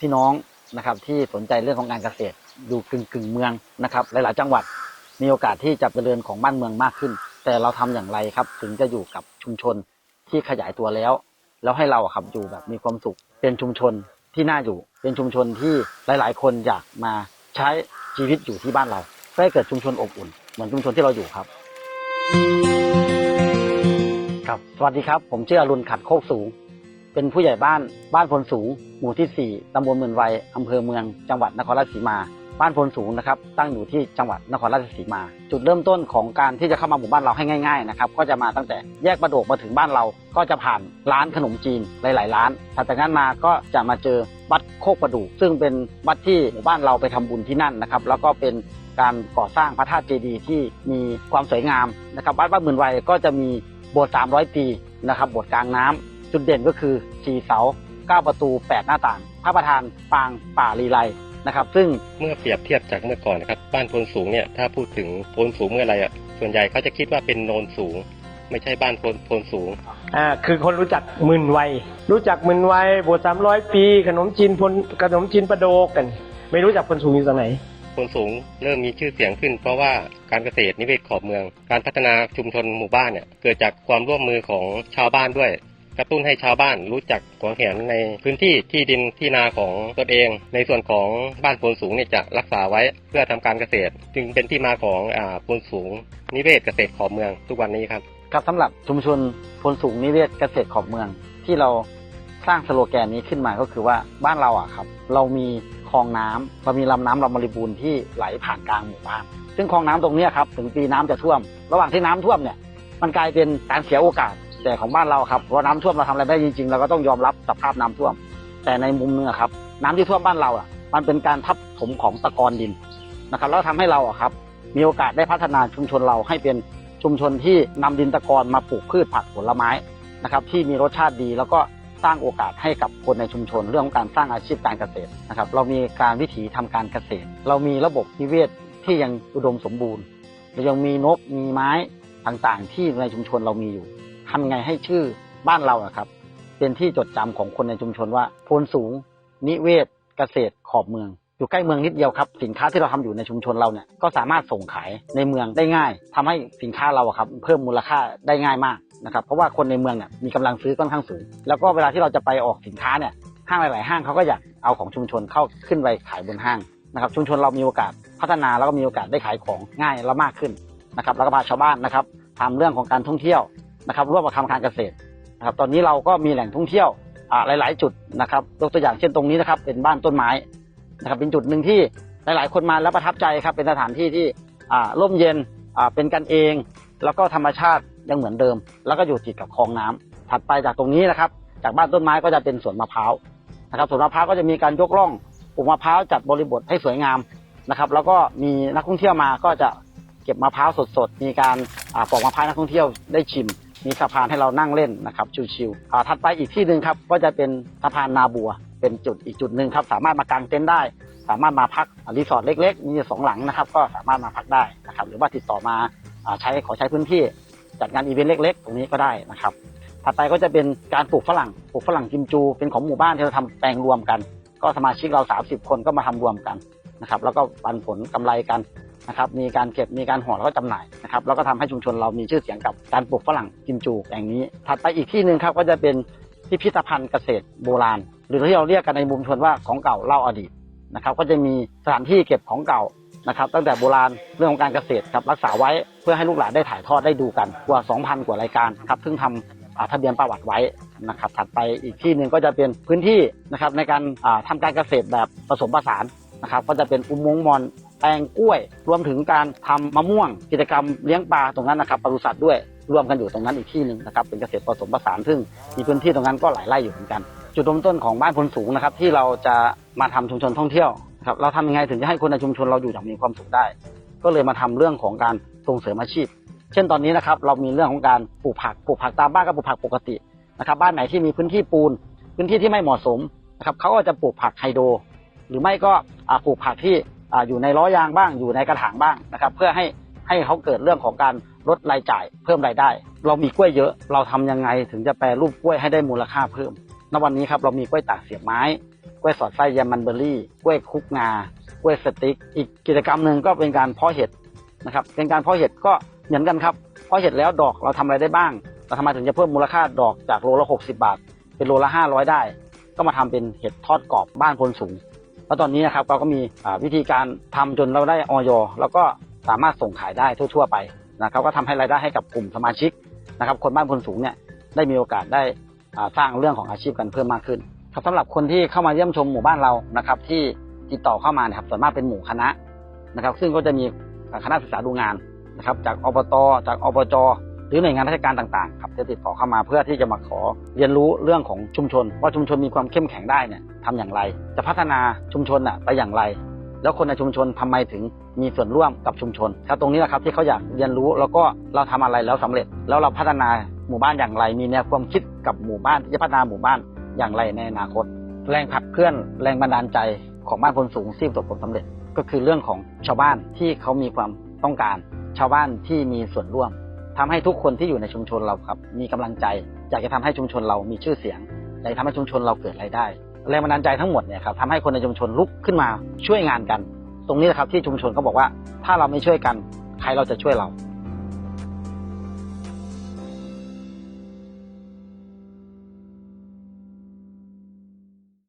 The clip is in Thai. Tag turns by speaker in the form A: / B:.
A: พี่น้องนะครับที่สนใจเรื่องของการเกษตรอยู่กึ่งกึ่งเมืองนะครับ หลาย ๆ จังหวัดมีโอกาสที่จะเจริญของบ้านเมืองมากขึ้น แต่เราทำอย่างไรครับ ถึงจะอยู่กับชุมชนที่ขยายตัวแล้ว แล้วให้เราครับอยู่แบบมีความสุข เป็นชุมชนที่น่าอยู่ เป็นชุมชนที่หลาย ๆ คนอยากมาใช้ชีวิตอยู่ที่บ้านเราเพื่อให้เกิดชุมชนอบอุ่น เหมือนชุมชนที่เราอยู่ครับ ครับ สวัสดีครับ ผมชื่ออรุณขัดโคกสูง เป็นผู้ใหญ่บ้านบ้านพลสูง หมู่ที่ 4 ตำบลหมื่นวัยอำเภอเมือง จังหวัดนครราชสีมา บ้านพลสูงนะครับ ตั้งอยู่ที่จังหวัดนครราชสีมา จุดเริ่มต้นของการที่จะเข้ามาหมู่บ้านเราให้ง่ายๆนะครับ ก็จะมาตั้งแต่แยกประโดกมาถึงบ้านเรา ก็จะผ่านร้านขนมจีนหลายๆร้านถัดจากนั้นมาก็จะมาเจอวัดโคกประดูกซึ่งเป็นวัดที่หมู่บ้านเราไปทำบุญที่นั่นนะครับ แล้วก็เป็นการก่อสร้างพระธาตุเจดีย์ที่มีความสวยงามนะครับวัดบ้านหมื่นวัยก็จะมีโบสถ์300 ปีนะครับโบสถ์กลางน้ำ จุดเด่นก็คือ 4 เสา 9 ประตู 8 หน้าต่าง พระประธานปางป่าลีไลนะครับ ซึ่ง
B: เมื่อเปรียบเทียบจากเมื่อก่อนนะครับ บ้านโพนสูงเนี่ย ถ้าพูดถึงโพนสูงเมื่อไรอะ ส่วนใหญ่เขาจะคิดว่าเป็นโนนสูง ไม่ใช่บ้านโพนโพนสูง
C: อ่า คือคนรู้จักหมื่นวัย รู้จักหมื่นวัยโบสถ์สามร้อยปี ขนมจีนพลขนมจีนประโดกกัน ไม่รู้จักคนสูงอยู่ตรงไหน
B: โพนสูงเริ่มมีชื่อเสียงขึ้น เพราะว่าการเกษตรนิเวศขอบเมือง การพัฒนาชุมชนหมู่บ้านเนี่ยเกิดจากความร่วมมือของชาวบ้านด้วย กระตุ้นให้ชาวบ้านรู้จักหวงแหนในพื้นที่ที่ดินที่นาของตนเอง ในส่วนของบ้านโพนสูงเนี่ยจะรักษาไว้เพื่อทำการเกษตร จึงเป็นที่มาของอ่าโพนสูงนิเวศเกษตรขอบเมืองทุกวันนี้ครับ
A: กับสำหรับชุมชนพลสูงนิเวศเกษตรขอบเมือง ที่เราสร้างสโลแกนนี้ขึ้นมาก็คือว่าบ้านเราอะครับ เรามีคลองน้ำเรามีลำน้ำลำบริบูรณ์ที่ไหลผ่านกลางหมู่บ้านซึ่งคลองน้ำตรงนี้ครับถึงปีน้ำจะท่วม ระหว่างที่น้ำท่วมเนี่ยมันกลายเป็นการเสียโอกาส แต่ของบ้านเราครับเพราะน้ำท่วมเราทำอะไรไม่ได้จริงๆเราก็ต้องยอมรับสภาพน้ำท่วม แต่ในมุมนื้อะครับ น้ำที่ท่วมบ้านเราอะ มันเป็นการทับถมของตะกอนดินนะครับแล้วทำให้เราอะครับ มีโอกาสได้พัฒนาชุมชนเราให้เป็นชุมชนที่นำดินตะกอนมาปลูกพืชผักผลไม้นะครับ ที่มีรสชาติดีแล้วก็สร้างโอกาสให้กับคนในชุมชน เรื่องของการสร้างอาชีพการเกษตรนะครับ เรามีการวิถีทำการเกษตร เรามีระบบนิเวศที่ยังอุดมสมบูรณ์เรายังมีนกมีไม้ต่างๆ ที่ในชุมชนเรามีอยู่ ทำไงให้ชื่อบ้านเราอะครับ เป็นที่จดจำของคนในชุมชนว่าโพนสูง นิเวศเกษตรขอบเมือง อยู่ใกล้เมืองนิดเดียวครับ สินค้าที่เราทำอยู่ในชุมชนเราเนี่ยก็สามารถส่งขายในเมืองได้ง่ายทำให้สินค้าเราอะครับเพิ่มมูลค่าได้ง่ายมากนะครับเพราะว่าคนในเมืองเนี่ยมีกำลังซื้อค่อนข้างสูง แล้วก็เวลาที่เราจะไปออกสินค้าเนี่ยห้างหลาย ๆ ห้างเขาก็อยากเอาของชุมชนเข้าขึ้นไปขายบนห้างนะครับชุมชนเรามีโอกาสพัฒนาแล้วก็มีโอกาสได้ขายของง่ายและมากขึ้นนะครับแล้วก็พาชาวบ้านนะครับทำเรื่องของการท่องเที่ยว นะครับร่วมกับทำการเกษตรนะครับตอนนี้เราก็มีแหล่งท่องเที่ยวหลาย ๆ จุดนะครับยกตัวอย่างเช่นตรงนี้นะครับ เป็นบ้านต้นไม้นะครับเป็นจุดหนึ่งที่หลาย ๆ คนมาแล้วประทับใจครับเป็นสถานที่ที่ร่มเย็นเป็นกันเอง แล้วก็ธรรมชาติยังเหมือนเดิม แล้วก็อยู่ติดกับคลองน้ำถัดไปจากตรงนี้นะครับ จากบ้านต้นไม้ก็จะเป็นสวนมะพร้าวนะครับสวนมะพร้าวก็จะมีการยกร่องปลูกมะพร้าวจัดบริบทให้สวยงามนะครับ แล้วก็มีนักท่องเที่ยวมาก็จะเก็บมะพร้าวสดๆมีการปอกมะพร้าวนักท่องเที่ยวได้ชิม มีสะพานให้เรานั่งเล่นนะครับชิวๆอ่าถัดไปอีกที่หนึ่งครับก็จะเป็นสะพานนาบัว เป็นจุดอีกจุดหนึ่งครับ สามารถมากางเต็นท์ได้ สามารถมาพักรีสอร์ทเล็กๆ มีสองหลังนะครับ ก็สามารถมาพักได้นะครับ หรือว่าติดต่อมาอ่าใช้ขอใช้พื้นที่จัดงานอีเวนต์เล็ก ๆ ตรงนี้ก็ได้นะครับถัดไปก็จะเป็นการปลูกฝรั่งปลูกฝรั่งกิมจู เป็นของหมู่บ้านที่เราทำแปลงรวมกัน ก็สมาชิกเรา 30 คนก็มาทำรวมกันนะครับแล้วก็ปันผลกำไรกัน นะครับมีการเก็บมีการห่อแล้วก็จำหน่ายนะครับแล้วก็ทำให้ชุมชนเรามีชื่อเสียงกับการปลูกฝรั่งกิมจูแปลงนี้ ถัดไปอีกที่หนึ่งครับก็จะเป็นพิพิธภัณฑ์เกษตรโบราณ หรือที่เราเรียกกันในมุมชนว่าของเก่าเล่าอดีตนะครับก็จะมีสถานที่เก็บของเก่านะครับตั้งแต่โบราณเรื่องของการเกษตรครับรักษาไว้เพื่อให้ลูกหลานได้ถ่ายทอดได้ดูกันกว่า 2,000 กว่ารายการครับซึ่งทำอ่าทะเบียนประวัติไว้นะครับถัดไปอีกที่หนึ่งก็จะเป็นพื้นที่นะครับในการอ่าทำการเกษตรแบบผสมผสานนะครับก็จะเป็นอุโมงค์มอน แปลงกล้วย รวมถึงการทำมะม่วง กิจกรรมเลี้ยงปลาตรงนั้นนะครับปศุสัตว์ด้วยรวมกันอยู่ตรงนั้นอีกที่หนึ่งนะครับเป็นเกษตรผสมผสานซึ่งมีพื้นที่ตรงนั้นก็หลายไร่อยู่เหมือนกัน จุดเริ่มต้นของบ้านพลสูงนะครับที่เราจะมาทำชุมชนท่องเที่ยวครับเราทำยังไงถึงจะให้คนในชุมชนเราอยู่อย่างมีความสุขได้ ก็เลยมาทำเรื่องของการส่งเสริมอาชีพ เช่นตอนนี้นะครับเรามีเรื่องของการปลูกผักปลูกผักตามบ้านก็ปลูกผักปกตินะครับบ้านไหนที่มีพื้นที่ปูน พื้นที่ที่ไม่เหมาะสมนะครับเขาก็จะปลูกผักไฮโดรหรือไม่ก็ปลูกผักที่ อยู่ในล้อยางบ้างอยู่ในกระถางบ้างนะครับ เพื่อให้ให้เขาเกิดเรื่องของการลดรายจ่าย เพิ่มรายได้ เรามีกล้วยเยอะ เราทำยังไงถึงจะแปรรูปกล้วยให้ได้มูลค่าเพิ่มณวันนี้ครับเรามีกล้วยตากเสียบไม้กล้วยสอดไส้แยมมันเบอร์รี่กล้วยคุกงากล้วยสติ๊ก อีกกิจกรรมหนึ่งก็เป็นการเพาะเห็ดนะครับ เป็นการเพาะเห็ดก็เหมือนกันครับเพาะเห็ดแล้วดอกเราทำอะไรได้บ้าง เราทำไมถึงจะเพิ่มมูลค่าดอกจากโลละ 60 บาท เป็นโลละ 500 ได้ ก็มาทำเป็นเห็ดทอดกรอบบ้านพลสูง แล้วตอนนี้นะครับเราก็มีวิธีการทำจนเราได้ออยแล้วก็สามารถส่งขายได้ทั่ว ๆ ไปนะครับก็ทำให้รายได้ให้กับกลุ่มสมาชิกนะครับ คนบ้านพลสูงเนี่ยได้มีโอกาสได้สร้างเรื่องของอาชีพกันเพิ่มมากขึ้นครับสำหรับคนที่เข้ามาเยี่ยมชมหมู่บ้านเรานะครับ ที่ติดต่อเข้ามานะครับส่วนมากเป็นหมู่คณะนะครับ ซึ่งก็จะมีคณะศึกษาดูงานนะครับ จากอบตจากอบจ หรือหน่วยงานราชการต่างๆครับจะติดต่อเข้ามาเพื่อที่จะมาขอเรียนรู้เรื่องของชุมชน ว่าชุมชนมีความเข้มแข็งได้เนี่ยทำอย่างไร จะพัฒนาชุมชนอะไปอย่างไร แล้วคนในชุมชนทำไมถึงมีส่วนร่วมกับชุมชนครับตรงนี้แหละครับที่เขาอยากเรียนรู้แล้วก็เราทำอะไรแล้วสำเร็จ แล้วเราพัฒนาหมู่บ้านอย่างไร มีแนวความคิดกับหมู่บ้านที่จะพัฒนาหมู่บ้านอย่างไรในอนาคต แรงผลักเคลื่อนแรงบันดาลใจของบ้านพลสูงที่ประสบผลสำเร็จ ก็คือเรื่องของชาวบ้านที่เขามีความต้องการ ชาวบ้านที่มีส่วนร่วม ทำให้ทุกคนที่อยู่ในชุมชนเราครับ มีกำลังใจ อยากจะทำให้ชุมชนเรามีชื่อเสียงอยากจะทำให้ชุมชนเราเกิดรายได้แรงบันดาลใจทั้งหมดเนี่ยครับทำให้คนในชุมชนลุกขึ้นมาช่วยงานกัน ตรงนี้แหละครับที่ชุมชนเขาบอกว่า ถ้าเราไม่ช่วยกัน ใครเราจะช่วยเรา